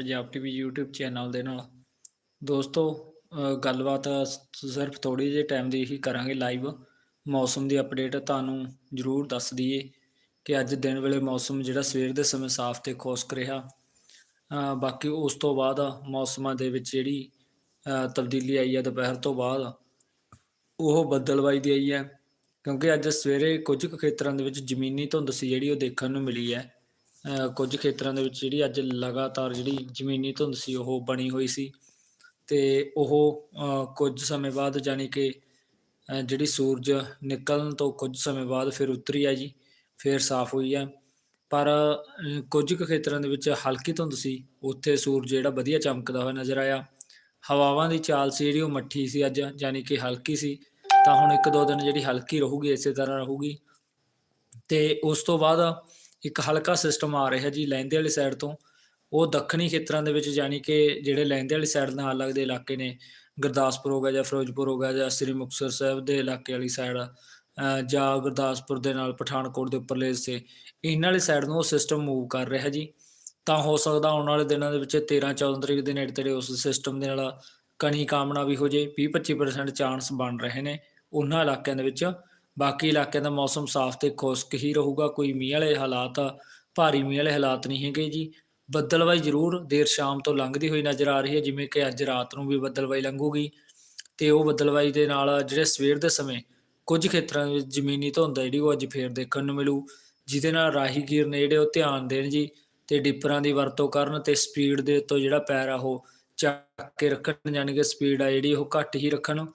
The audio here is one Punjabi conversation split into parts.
ਪੰਜਾਬ ਟੀਵੀ YouTube ਚੈਨਲ ਦੇ ਨਾਲ। ਦੋਸਤੋ ਗੱਲਬਾਤ ਸਿਰਫ ਥੋੜੀ ਜਿਹੇ ਟਾਈਮ ਦੀ ਹੀ ਕਰਾਂਗੇ ਲਾਈਵ ਮੌਸਮ ਦੀ ਅਪਡੇਟ ਤੁਹਾਨੂੰ ਜ਼ਰੂਰ ਦੱਸ ਦਈਏ ਕਿ ਅੱਜ ਦਿਨ ਵੇਲੇ ਮੌਸਮ ਜਿਹੜਾ ਸਵੇਰ ਦੇ ਸਮੇਂ ਸਾਫ਼ ਤੇ ਖੁਸ਼ਕ ਰਿਹਾ। ਬਾਕੀ ਉਸ ਤੋਂ ਬਾਅਦ ਮੌਸਮਾਂ ਦੇ ਵਿੱਚ ਜਿਹੜੀ ਤਬਦੀਲੀ ਆਈ ਹੈ ਦੁਪਹਿਰ ਤੋਂ ਬਾਅਦ, ਉਹ ਬੱਦਲਵਾਈ ਦੀ ਆਈ ਹੈ। ਕਿਉਂਕਿ ਅੱਜ ਸਵੇਰੇ ਕੁਝ ਕੁ ਖੇਤਰਾਂ ਦੇ ਵਿੱਚ ਜ਼ਮੀਨੀ ਧੁੰਦ ਸੀ ਜਿਹੜੀ ਉਹ ਦੇਖਣ ਨੂੰ ਮਿਲੀ ਹੈ। ਕੁਝ ਖੇਤਰਾਂ ਦੇ ਵਿੱਚ ਜਿਹੜੀ ਅੱਜ ਲਗਾਤਾਰ ਜਿਹੜੀ ਜ਼ਮੀਨੀ ਧੁੰਦ ਸੀ, ਉਹ ਬਣੀ ਹੋਈ ਸੀ ਤੇ ਉਹ ਕੁਝ ਸਮੇਂ ਬਾਅਦ ਜਾਣੀ ਕਿ ਜਿਹੜੀ ਸੂਰਜ ਨਿਕਲਣ ਤੋਂ ਕੁਝ ਸਮੇਂ ਬਾਅਦ ਫਿਰ ਉਤਰੀ ਹੈ ਜੀ, ਫਿਰ ਸਾਫ਼ ਹੋਈ ਹੈ ਪਰ ਕੁਝ ਕੁ ਖੇਤਰਾਂ ਦੇ ਵਿੱਚ ਹਲਕੀ ਧੁੰਦ ਸੀ, ਉੱਥੇ ਸੂਰਜ ਜਿਹੜਾ ਵਧੀਆ ਚਮਕਦਾ ਹੋਇਆ ਨਜ਼ਰ ਆਇਆ। ਹਵਾਵਾਂ ਦੀ ਚਾਲ ਸੀ ਜਿਹੜੀ, ਉਹ ਮੱਠੀ ਸੀ ਅੱਜ, ਜਾਣੀ ਕਿ ਹਲਕੀ ਸੀ। ਤਾਂ ਹੁਣ ਇੱਕ ਦੋ ਦਿਨ ਜਿਹੜੀ ਹਲਕੀ ਰਹੂਗੀ, ਇਸੇ ਤਰ੍ਹਾਂ ਰਹੂਗੀ। ਤੇ ਉਸ ਤੋਂ ਬਾਅਦ ਇੱਕ ਹਲਕਾ ਸਿਸਟਮ ਆ ਰਿਹਾ ਜੀ ਲਹਿੰਦੇ ਵਾਲੀ ਸਾਈਡ ਤੋਂ। ਉਹ ਦੱਖਣੀ ਖੇਤਰਾਂ ਦੇ ਵਿੱਚ ਜਾਣੀ ਕਿ ਜਿਹੜੇ ਲਹਿੰਦੇ ਵਾਲੀ ਸਾਈਡ ਨਾਲ ਲੱਗਦੇ ਇਲਾਕੇ ਨੇ, ਗੁਰਦਾਸਪੁਰ ਹੋ ਗਿਆ ਜਾਂ ਫਿਰੋਜ਼ਪੁਰ ਹੋ ਗਿਆ ਜਾਂ ਸ੍ਰੀ ਮੁਕਤਸਰ ਸਾਹਿਬ ਦੇ ਇਲਾਕੇ ਵਾਲੀ ਸਾਈਡ ਜਾਂ ਗੁਰਦਾਸਪੁਰ ਦੇ ਨਾਲ ਪਠਾਨਕੋਟ ਦੇ ਉੱਪਰਲੇ ਹਿੱਸੇ, ਇਹਨਾਂ ਵਾਲੀ ਸਾਈਡ ਨੂੰ ਉਹ ਸਿਸਟਮ ਮੂਵ ਕਰ ਰਿਹਾ ਜੀ। ਤਾਂ ਹੋ ਸਕਦਾ ਆਉਣ ਵਾਲੇ ਦਿਨਾਂ ਦੇ ਵਿੱਚ 13 14 ਤਰੀਕ ਦੇ ਨੇੜੇ ਤੇੜੇ ਉਸ ਸਿਸਟਮ ਦੇ ਨਾਲ ਕਣੀ ਕਾਮਨਾ ਵੀ ਹੋ ਜੇ 20 25% ਚਾਂਸ ਬਣ ਰਹੇ ਨੇ। ਉਹਨਾਂ ਇਲਾਕਿਆਂ ਦੇ ਵਿੱਚ ਬਾਕੀ ਇਲਾਕਿਆਂ ਦਾ ਮੌਸਮ ਸਾਫ਼ ਤੇ ਖੁਸ਼ਕ ਹੀ ਰਹੂਗਾ, ਕੋਈ ਮੀਂਹ ਵਾਲੇ ਹਾਲਾਤ, ਭਾਰੀ ਮੀਂਹ ਵਾਲੇ ਹਾਲਾਤ ਨਹੀਂ ਹੈਗੇ ਜੀ। ਬੱਦਲਵਾਈ ਜ਼ਰੂਰ ਦੇਰ ਸ਼ਾਮ ਤੋਂ ਲੰਘਦੀ ਹੋਈ ਨਜ਼ਰ ਆ ਰਹੀ ਹੈ, ਜਿਵੇਂ ਕਿ ਅੱਜ ਰਾਤ ਨੂੰ ਵੀ ਬੱਦਲਵਾਈ ਲੰਘੂਗੀ। ਤੇ ਉਹ ਬੱਦਲਵਾਈ ਦੇ ਨਾਲ ਜਿਹੜੇ ਸਵੇਰ ਦੇ ਸਮੇਂ ਕੁਝ ਖੇਤਰਾਂ ਵਿੱਚ ਜ਼ਮੀਨੀ ਧੁੰਦ ਆ ਜਿਹੜੀ, ਉਹ ਅੱਜ ਫੇਰ ਦੇਖਣ ਨੂੰ ਮਿਲੂ। ਜਿਹਦੇ ਨਾਲ ਰਾਹੀਗੀਰ ਨੇ ਜਿਹੜੇ ਉਹ ਧਿਆਨ ਦੇਣ ਜੀ ਤੇ ਡਿੱਪਰਾਂ ਦੀ ਵਰਤੋਂ ਕਰਨ ਤੇ ਸਪੀਡ ਦੇ ਉੱਤੋਂ ਜਿਹੜਾ ਪੈਰ ਆ ਉਹ ਚੱਕ ਕੇ ਰੱਖਣ ਯਾਨੀ ਕਿ ਸਪੀਡ ਆ ਜਿਹੜੀ ਉਹ ਘੱਟ ਹੀ ਰੱਖਣ।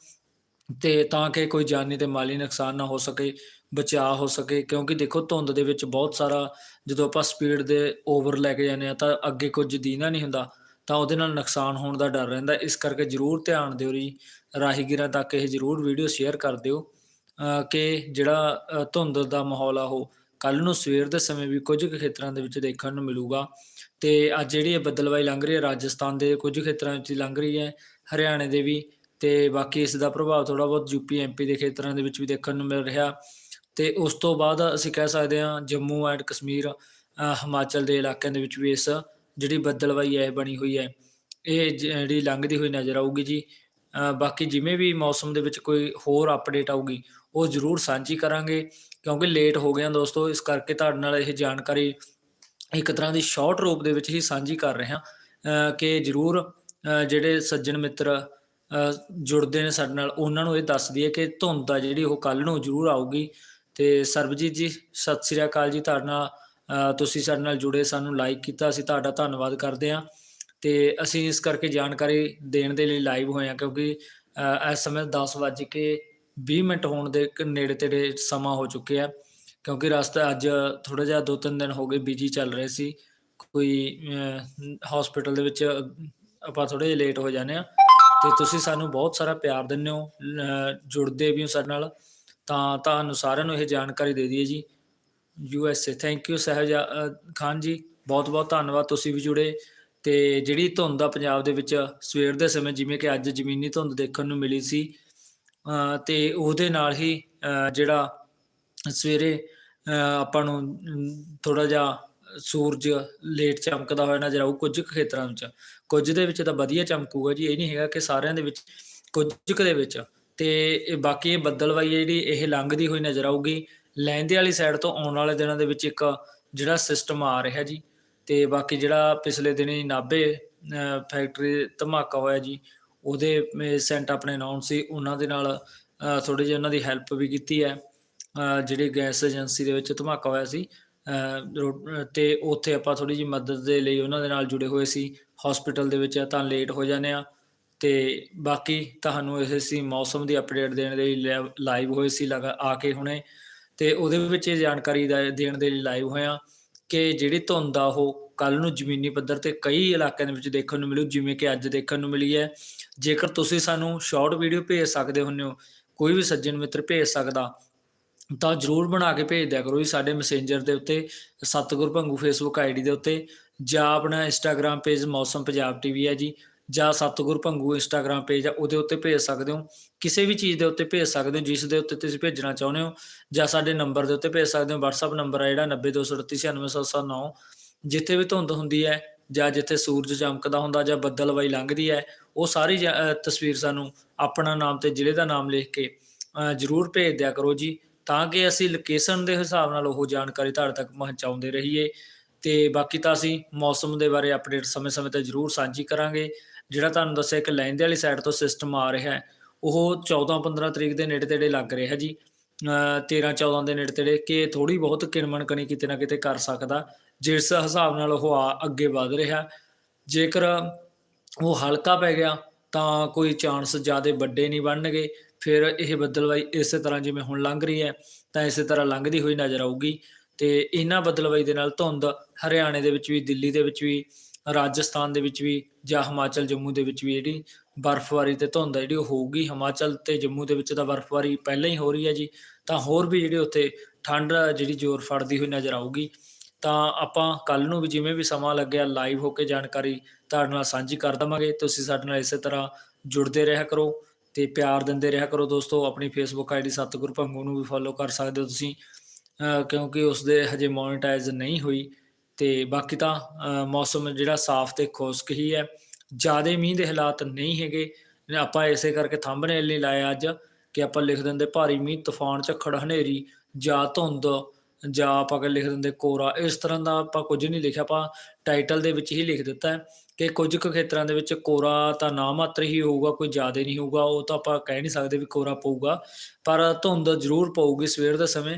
ਤੇ ਤਾਂ ਕਿ ਕੋਈ ਜਾਨੀ ਤੇ ਮਾਲੀ ਨੁਕਸਾਨ ਨਾ ਹੋ ਸਕੇ, ਬਚਾਅ ਹੋ ਸਕੇ, ਕਿਉਂਕਿ ਦੇਖੋ ਧੁੰਦ ਦੇ ਵਿੱਚ ਬਹੁਤ ਸਾਰਾ ਜਦੋਂ ਆਪਾਂ ਸਪੀਡ ਦੇ ਓਵਰ ਲੈ ਕੇ ਜਾਂਦੇ ਆ ਤਾਂ ਅੱਗੇ ਕੁਝ ਦੀਨਾ ਨਹੀਂ ਹੁੰਦਾ, ਤਾਂ ਉਹਦੇ ਨਾਲ ਨੁਕਸਾਨ ਹੋਣ ਦਾ ਡਰ ਰਹਿੰਦਾ। ਇਸ ਕਰਕੇ ਜ਼ਰੂਰ ਧਿਆਨ ਦਿਓ ਜੀ, ਰਾਹੀਗੀਰਾਂ ਤੱਕ ਇਹ ਜ਼ਰੂਰ ਵੀਡੀਓ ਸ਼ੇਅਰ ਕਰ ਦਿਓ ਕਿ ਜਿਹੜਾ ਧੁੰਦ ਦਾ ਮਾਹੌਲ ਆ ਉਹ ਕੱਲ ਨੂੰ ਸਵੇਰ ਦੇ ਸਮੇਂ ਵੀ ਕੁਝ ਕੁ ਖੇਤਰਾਂ ਦੇ ਵਿੱਚ ਦੇਖਣ ਨੂੰ ਮਿਲੂਗਾ। ਤੇ ਅੱਜ ਜਿਹੜੀ ਇਹ ਬੱਦਲਵਾਈ ਲੰਘ ਰਹੀ ਹੈ, ਰਾਜਸਥਾਨ ਦੇ ਕੁਝ ਖੇਤਰਾਂ ਵਿੱਚ ਲੰਘ ਰਹੀ ਹੈ, ਹਰਿਆਣੇ ਦੇ ਵੀ ਤੇ ਬਾਕੀ ਇਸ ਦਾ ਪ੍ਰਭਾਵ ਥੋੜਾ ਬਹੁਤ ਯੂਪੀ ਐਮਪੀ ਦੇ ਖੇਤਰਾਂ ਦੇ ਵਿੱਚ ਵੀ ਦੇਖਣ ਨੂੰ ਮਿਲ ਰਿਹਾ। ਤੇ ਉਸ ਤੋਂ ਬਾਅਦ ਅਸੀਂ ਕਹਿ ਸਕਦੇ ਹਾਂ ਜੰਮੂ ਐਂਡ ਕਸ਼ਮੀਰ ਹਿਮਾਚਲ ਦੇ ਇਲਾਕਿਆਂ ਦੇ ਵਿੱਚ ਵੀ ਇਸ ਜਿਹੜੀ ਬੱਦਲਵਾਈ ਹੈ ਬਣੀ ਹੋਈ ਹੈ। ਇਹ ਜਿਹੜੀ ਲੰਘਦੀ ਹੋਈ ਨਜ਼ਰ ਆਊਗੀ ਜੀ। ਬਾਕੀ ਜਿਵੇਂ ਵੀ ਮੌਸਮ ਦੇ ਵਿੱਚ ਕੋਈ ਹੋਰ ਅਪਡੇਟ ਆਊਗੀ, ਉਹ ਜ਼ਰੂਰ ਸਾਂਝੀ ਕਰਾਂਗੇ। ਕਿਉਂਕਿ ਲੇਟ ਹੋ ਗਿਆ ਦੋਸਤੋ, ਇਸ ਕਰਕੇ ਤੁਹਾਡੇ ਨਾਲ ਇਹ ਜਾਣਕਾਰੀ ਇੱਕ ਤਰ੍ਹਾਂ ਦੀ ਸ਼ਾਰਟ ਰੂਪ ਦੇ ਵਿੱਚ ਹੀ ਸਾਂਝੀ ਕਰ ਰਹੇ ਹਾਂ। ਕਿ ਜ਼ਰੂਰ ਜਿਹੜੇ ਸੱਜਣ ਮਿੱਤਰ ਜੁੜਦੇ ਨੇ ਸਾਡੇ ਨਾਲ, ਉਹਨਾਂ ਨੂੰ ਇਹ ਦੱਸਦੀ ਹੈ ਕਿ ਧੁੰਦ ਆ ਜਿਹੜੀ, ਉਹ ਕੱਲ ਨੂੰ ਜ਼ਰੂਰ ਆਊਗੀ। ਤੇ ਸਰਬਜੀਤ ਜੀ, ਸਤਿ ਸ੍ਰੀ ਅਕਾਲ ਜੀ ਤੁਹਾਡੇ ਨਾਲ। ਤੁਸੀਂ ਸਾਡੇ ਨਾਲ ਜੁੜੇ, ਸਾਨੂੰ ਲਾਈਕ ਕੀਤਾ, ਅਸੀਂ ਤੁਹਾਡਾ ਧੰਨਵਾਦ ਕਰਦੇ ਹਾਂ। ਤੇ ਅਸੀਂ ਇਸ ਕਰਕੇ ਜਾਣਕਾਰੀ ਦੇਣ ਦੇ ਲਈ ਲਾਈਵ ਹੋਏ ਹਾਂ, ਕਿਉਂਕਿ ਇਸ ਸਮੇਂ 10 ਵੱਜ ਕੇ 20 ਮਿੰਟ ਹੋਣ ਦੇ ਕ- ਨੇੜੇ ਤੇੜੇ ਸਮਾਂ ਹੋ ਚੁੱਕਿਆ ਕਿਉਂਕਿ ਰਸਤਾ ਅੱਜ ਥੋੜਾ ਜਿਹਾ ਦੋ ਤਿੰਨ ਦਿਨ ਹੋ ਗਏ ਬਿਜ਼ੀ ਚੱਲ ਰਹੇ ਸੀ। ਕੋਈ ਹਸਪੀਟਲ ਦੇ ਵਿੱਚ ਆਪਾਂ ਥੋੜੇ ਜਿਹਾ ਲੇਟ ਹੋ ਜਾਂਦੇ ਆ ਤੇ ਤੁਸੀਂ ਸਾਨੂੰ ਬਹੁਤ ਸਾਰਾ ਪਿਆਰ ਦਿੰਦੇ ਹੋ ਜੁੜਦੇ ਵੀ ਹੋ ਸਾਡੇ ਨਾਲ ਤਾਂ ਤੁਹਾਨੂੰ ਸਾਰਿਆਂ ਨੂੰ ਇਹ ਜਾਣਕਾਰੀ ਦੇ ਦਈਏ ਜੀ। U S A thank you Sahija Khan ji ਬਹੁਤ ਬਹੁਤ ਧੰਨਵਾਦ ਤੁਸੀਂ ਵੀ ਜੁੜੇ। ਤੇ ਜਿਹੜੀ ਧੁੰਦ ਆ ਪੰਜਾਬ ਦੇ ਵਿੱਚ ਸਵੇਰ ਦੇ ਸਮੇਂ ਜਿਵੇਂ ਕਿ ਅੱਜ ਜ਼ਮੀਨੀ ਧੁੰਦ ਦੇਖਣ ਨੂੰ ਮਿਲੀ ਸੀ ਅ, ਤੇ ਉਹਦੇ ਨਾਲ ਹੀ ਜਿਹੜਾ ਸਵੇਰੇ ਆਪਾਂ ਨੂੰ ਥੋੜਾ ਜਿਹਾ ਸੂਰਜ ਲੇਟ ਚਮਕਦਾ ਹੋਇਆ ਨਜ਼ਰ ਆਊ ਕੁਝ ਕੁ ਖੇਤਰਾਂ ਵਿੱਚ। ਕੁਝ ਦੇ ਵਿੱਚ ਤਾਂ ਵਧੀਆ ਚਮਕੂਗਾ ਜੀ ਇਹ ਨਹੀਂ ਹੈਗਾ ਕਿ ਸਾਰਿਆਂ ਦੇ ਵਿੱਚ ਕੁਝ ਕੁ ਦੇ ਵਿੱਚ। ਤੇ ਬਾਕੀ ਇਹ ਬੱਦਲਵਾਈ ਹੈ ਜਿਹੜੀ ਇਹ ਲੰਘਦੀ ਹੋਈ ਨਜ਼ਰ ਆਊਗੀ ਲਹਿੰਦੇ ਵਾਲੀ ਸਾਈਡ ਤੋਂ ਆਉਣ ਵਾਲੇ ਦਿਨਾਂ ਦੇ ਵਿੱਚ ਇੱਕ ਜਿਹੜਾ ਸਿਸਟਮ ਆ ਰਿਹਾ ਜੀ। ਤੇ ਬਾਕੀ ਜਿਹੜਾ ਪਿਛਲੇ ਦਿਨੀ ਨਾਭੇ ਫੈਕਟਰੀ ਧਮਾਕਾ ਹੋਇਆ ਜੀ ਉਹਦੇ ਸੈਂਟ ਆਪਣੇ ਨਾਉਨ ਸੀ ਉਹਨਾਂ ਦੇ ਨਾਲ ਥੋੜੀ ਜਿਹੀ ਉਹਨਾਂ ਦੀ ਹੈਲਪ ਵੀ ਕੀਤੀ ਹੈ। ਅ, ਜਿਹੜੀ ਗੈਸ ਏਜੰਸੀ ਦੇ ਵਿੱਚ ਧਮਾਕਾ ਹੋਇਆ ਸੀ ਰੋ- ਤੇ ਉੱਥੇ ਆਪਾਂ ਥੋੜੀ ਜਿਹੀ ਮਦਦ ਦੇ ਲਈ ਉਹਨਾਂ ਦੇ ਨਾਲ ਜੁੜੇ ਹੋਏ ਸੀ। ਹਸਪੀਟਲ ਦੇ ਵਿੱਚ ਤਾਂ ਲੇਟ ਹੋ ਜਾਂਦੇ ਆ। ਤੇ ਬਾਕੀ ਤੁਹਾਨੂੰ ਇਹ ਸੀ ਮੌਸਮ ਦੀ ਅਪਡੇਟ ਦੇਣ ਦੇ ਲਈ ਲਾਈਵ ਹੋਏ ਸੀ ਲਗਾ, ਆ ਕੇ ਹੁਣੇ। ਤੇ ਉਹਦੇ ਵਿੱਚ ਇਹ ਜਾਣਕਾਰੀ ਦਾ, ਦੇਣ ਦੇ ਲਈ ਲਾਈਵ ਹੋਇਆ ਕਿ ਜਿਹੜੀ ਧੁੰਦ ਆ, ਉਹ ਕੱਲ ਨੂੰ ਜ਼ਮੀਨੀ ਪੱਧਰ ਤੇ ਕਈ ਇਲਾਕਿਆਂ ਦੇ ਵਿੱਚ ਦੇਖਣ ਨੂੰ ਮਿਲੂ, ਜਿਵੇਂ ਕਿ ਅੱਜ ਦੇਖਣ ਨੂੰ ਮਿਲੀ ਹੈ। ਜੇਕਰ ਤੁਸੀਂ ਸਾਨੂੰ ਸ਼ਾਰਟ ਵੀਡੀਓ ਭੇਜ ਸਕਦੇ ਹੁੰਦੇ ਹੋ, ਕੋਈ ਵੀ ਸੱਜਣ ਮਿੱਤਰ ਭੇਜ ਸਕਦਾ ਤਾਂ ਜਰੂਰ ਬਣਾ ਕੇ ਭੇਜ ਦਿਆ ਕਰੋ ਜੀ ਸਾਡੇ ਮੈਸੇਂਜਰ ਦੇ ਉੱਤੇ, ਸਤਗੁਰ ਭੰਗੂ ਫੇਸਬੁੱਕ ਆਈਡੀ ਦੇ ਉੱਤੇ, ਜਾਂ ਆਪਣਾ ਇੰਸਟਾਗ੍ਰam ਪੇਜ ਮੌਸਮ ਪੰਜਾਬ ਟੀਵੀ ਹੈ ਜੀ, ਜਾਂ ਸਤਗੁਰ ਭੰਗੂ ਇੰਸਟਾਗ੍ਰam ਪੇਜ ਆ ਉਹਦੇ ਉੱਤੇ ਭੇਜ ਸਕਦੇ ਹੋ। ਕਿਸੇ ਵੀ ਚੀਜ਼ ਦੇ ਉੱਤੇ ਭੇਜ ਸਕਦੇ ਹੋ, ਜਿਸ ਦੇ ਉੱਤੇ ਤੁਸੀਂ ਭੇਜਣਾ ਚਾਹੁੰਦੇ ਹੋ, ਜਾਂ ਸਾਡੇ ਨੰਬਰ ਦੇ ਉੱਤੇ ਭੇਜ ਸਕਦੇ ਹੋ। WhatsApp ਨੰਬਰ ਆ ਜਿਹੜਾ 9023899779 ਜਿੱਥੇ ਵੀ ਧੁੰਦ ਹੁੰਦੀ ਹੈ, ਜਾਂ ਜਿੱਥੇ ਸੂਰਜ ਚਮਕਦਾ ਹੁੰਦਾ, ਜਾਂ ਬੱਦਲਵਾਈ ਲੰਘਦੀ ਹੈ, ਉਹ ਸਾਰੀ ਜਾ- ਤਸਵੀਰ ਸਾਨੂੰ ਆਪਣਾ ਨਾਮ ਤੇ ਜ਼ਿਲ੍ਹੇ ਦਾ ਨਾਮ ਲਿਖ ਕੇ ਜ਼ਰੂਰ ਭੇਜ ਦਿਆ ਕਰੋ ਜੀ। ਤਾਂ ਕਿ ਅਸੀਂ ਲੋਕੇਸ਼ਨ ਦੇ ਹਿਸਾਬ ਨਾਲ ਉਹ ਜਾਣਕਾਰੀ ਤੁਹਾਡੇ ਤੱਕ ਪਹੁੰਚਾਉਂਦੇ ਰਹੀਏ ਤੇ ਬਾਕੀ ਤਾਂ ਅਸੀਂ ਮੌਸਮ ਦੇ ਬਾਰੇ ਅਪਡੇਟ ਸਮੇਂ-ਸਮੇਂ ਤੇ ਜ਼ਰੂਰ ਸਾਂਝੀ ਕਰਾਂਗੇ। ਜਿਹੜਾ ਤੁਹਾਨੂੰ ਦੱਸਿਆ ਕਿ ਲਹਿੰਦੇ ਵਾਲੀ ਸਾਈਡ ਤੋਂ ਸਿਸਟਮ ਆ ਰਿਹਾ ਹੈ, ਉਹ 14-15 ਤਰੀਕ ਦੇ ਨੇੜੇ ਤੇੜੇ ਲੱਗ ਰਿਹਾ ਜੀ। 13-14 ਦੇ ਨੇੜੇ ਤੇੜੇ ਕਿ ਥੋੜੀ ਬਹੁਤ ਕਿਣਮਣ ਕਣੀ ਕਿਤੇ ਨਾ ਕਿਤੇ ਕਰ ਸਕਦਾ, ਜਿਸ ਹਿਸਾਬ ਨਾਲ ਉਹ ਆ ਅੱਗੇ ਵਧ ਰਿਹਾ। ਜੇਕਰ ਉਹ ਹਲਕਾ ਪੈ ਗਿਆ ਤਾਂ ਕੋਈ ਚਾਂਸ ਜ਼ਿਆਦਾ ਵੱਡੇ ਨਹੀਂ ਬਣਨਗੇ। ਫਿਰ ਇਹ ਬੱਦਲਵਾਈ ਇਸੇ ਤਰ੍ਹਾਂ ਜਿਵੇਂ ਹੁਣ ਲੰਘ ਰਹੀ ਹੈ, ਤਾਂ ਇਸੇ ਤਰ੍ਹਾਂ ਲੰਘਦੀ ਹੋਈ ਨਜ਼ਰ ਆਊਗੀ। ਤੇ ਇਹਨਾਂ ਬੱਦਲਵਾਈ ਦੇ ਨਾਲ ਧੁੰਦ ਹਰਿਆਣੇ ਦੇ ਵਿੱਚ ਵੀ, ਦਿੱਲੀ ਦੇ ਵਿੱਚ ਵੀ, ਰਾਜਸਥਾਨ ਦੇ ਵਿੱਚ ਵੀ ਜਾਂ ਹਿਮਾਚਲ, ਜੰਮੂ ਦੇ ਵਿੱਚ ਵੀ ਜਿਹੜੀ ਬਰਫ਼ਬਾਰੀ ਤੇ ਧੁੰਦ ਜਿਹੜੀ ਉਹ ਹੋਊਗੀ। ਹਿਮਾਚਲ ਤੇ ਜੰਮੂ ਦੇ ਵਿੱਚ ਤਾਂ ਬਰਫ਼ਬਾਰੀ ਪਹਿਲਾਂ ਹੀ ਹੋ ਰਹੀ ਹੈ ਜੀ। ਤਾਂ ਹੋਰ ਵੀ ਜਿਹੜੀ ਉੱਥੇ ਠੰਡ ਜਿਹੜੀ ਜ਼ੋਰ ਫੜਦੀ ਹੋਈ ਨਜ਼ਰ ਆਊਗੀ। ਤਾਂ ਆਪਾਂ ਕੱਲ ਨੂੰ ਵੀ ਜਿਵੇਂ ਵੀ ਸਮਾਂ ਲੱਗਿਆ, ਲਾਈਵ ਹੋ ਕੇ ਜਾਣਕਾਰੀ ਤੁਹਾਡੇ ਨਾਲ ਸਾਂਝੀ ਕਰ ਦਵਾਂਗੇ। ਤੁਸੀਂ ਸਾਡੇ ਨਾਲ ਇਸੇ ਤਰ੍ਹਾਂ ਜੁੜਦੇ ਰਿਹਾ ਕਰੋ। ਤੇ ਪਿਆਰ ਦਿੰਦੇ ਰਿਹਾ ਕਰੋ ਦੋਸਤੋ, ਆਪਣੀ ਫੇਸਬੁੱਕ ਆਈਡੀ ਸਤਿਗੁਰੂ ਭੰਗੂ ਨੂੰ ਵੀ ਫੋਲੋ ਕਰ ਸਕਦੇ ਹੋ ਤੁਸੀਂ। ਕਿਉਂਕਿ ਉਸ ਦੇ ਹਜੇ ਮੋਨੇਟਾਈਜ਼ ਨਹੀਂ ਹੋਈ ਤੇ ਬਾਕੀ ਤਾਂ ਮੌਸਮ ਜਿਹੜਾ ਸਾਫ਼ ਤੇ ਖੁਸ਼ਕ ਹੀ ਹੈ। ਜ਼ਿਆਦਾ ਮੀਂਹ ਦੇ ਹਾਲਾਤ ਨਹੀਂ ਹੈਗੇ। ਆਪਾਂ ਇਸੇ ਕਰਕੇ ਥੰਬਨੇਲ ਨਹੀਂ ਲਾਇਆ ਅੱਜ ਕਿ ਆਪਾਂ ਲਿਖ ਦਿੰਦੇ ਭਾਰੀ ਮੀਂਹ, ਤੂਫਾਨ, ਝੱਖੜ, ਹਨੇਰੀ ਜਾਂ ਧੁੰਦ ਜਾਂ ਆਪਾਂ ਕਿ ਲਿਖ ਦਿੰਦੇ ਕੋਰਾ ਇਸ ਤਰ੍ਹਾਂ ਦਾ ਆਪਾਂ ਕੁਝ ਨਹੀਂ ਲਿਖਿਆ ਆਪਾਂ ਟਾਈਟਲ ਦੇ ਵਿੱਚ ਹੀ ਲਿਖ ਦਿੱਤਾ ਹੈ ਕਿ ਕੁਝ ਕੁ ਖੇਤਰਾਂ ਦੇ ਵਿੱਚ ਕੋਰਾ ਤਾਂ ਨਾ ਮਾਤਰ ਹੀ ਹੋਊਗਾ ਕੋਈ ਜ਼ਿਆਦਾ ਨਹੀਂ ਹੋਊਗਾ ਉਹ ਤਾਂ ਆਪਾਂ ਕਹਿ ਨਹੀਂ ਸਕਦੇ ਵੀ ਕੋਰਾ ਪਊਗਾ ਪਰ ਧੁੰਦ ਜ਼ਰੂਰ ਪਊਗੀ ਸਵੇਰ ਦੇ ਸਮੇਂ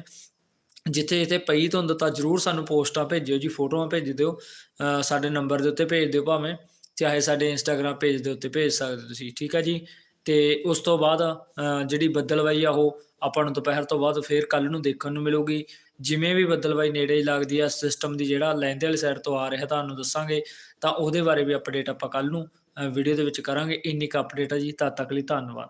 ਜਿੱਥੇ ਜਿੱਥੇ ਪਈ ਧੁੰਦ ਤਾਂ ਜ਼ਰੂਰ ਸਾਨੂੰ ਪੋਸਟਾਂ ਭੇਜਿਓ ਜੀ ਫੋਟੋਆਂ ਭੇਜ ਦਿਓ ਅ, ਸਾਡੇ ਨੰਬਰ ਦੇ ਉੱਤੇ ਭੇਜ ਦਿਓ ਭਾਵੇਂ ਚਾਹੇ ਸਾਡੇ ਇੰਸਟਾਗ੍ਰam ਪੇਜ ਦੇ ਉੱਤੇ ਭੇਜ ਸਕਦੇ ਹੋ ਤੁਸੀਂ ਠੀਕ ਹੈ ਜੀ? ਤੇ ਉਸ ਤੋਂ ਬਾਅਦ ਜਿਹੜੀ ਬੱਦਲਵਾਈ ਆ ਉਹ ਆਪਾਂ ਨੂੰ ਦੁਪਹਿਰ ਤੋਂ ਬਾਅਦ ਫੇਰ ਕੱਲ ਨੂੰ ਦੇਖਣ ਨੂੰ ਮਿਲੂਗੀ ਜਿਵੇਂ ਵੀ ਬੱਦਲਵਾਈ ਨੇੜੇ ਲੱਗਦੀ ਆ ਸਿਸਟਮ ਦੀ ਜਿਹੜਾ ਲਹਿੰਦੇ ਵਾਲੀ ਸਾਈਡ ਤੋਂ ਆ ਰਿਹਾ, ਤੁਹਾਨੂੰ ਦੱਸਾਂਗੇ, ਤਾਂ ਉਹਦੇ ਬਾਰੇ ਵੀ ਅਪਡੇਟ ਆਪਾਂ ਕੱਲ ਨੂੰ ਵੀਡੀਓ ਦੇ ਵਿੱਚ ਕਰਾਂਗੇ। ਇੰਨੀ ਕੁ ਅਪਡੇਟ ਆ ਜੀ, ਤਦ ਤੱਕ ਲਈ ਧੰਨਵਾਦ।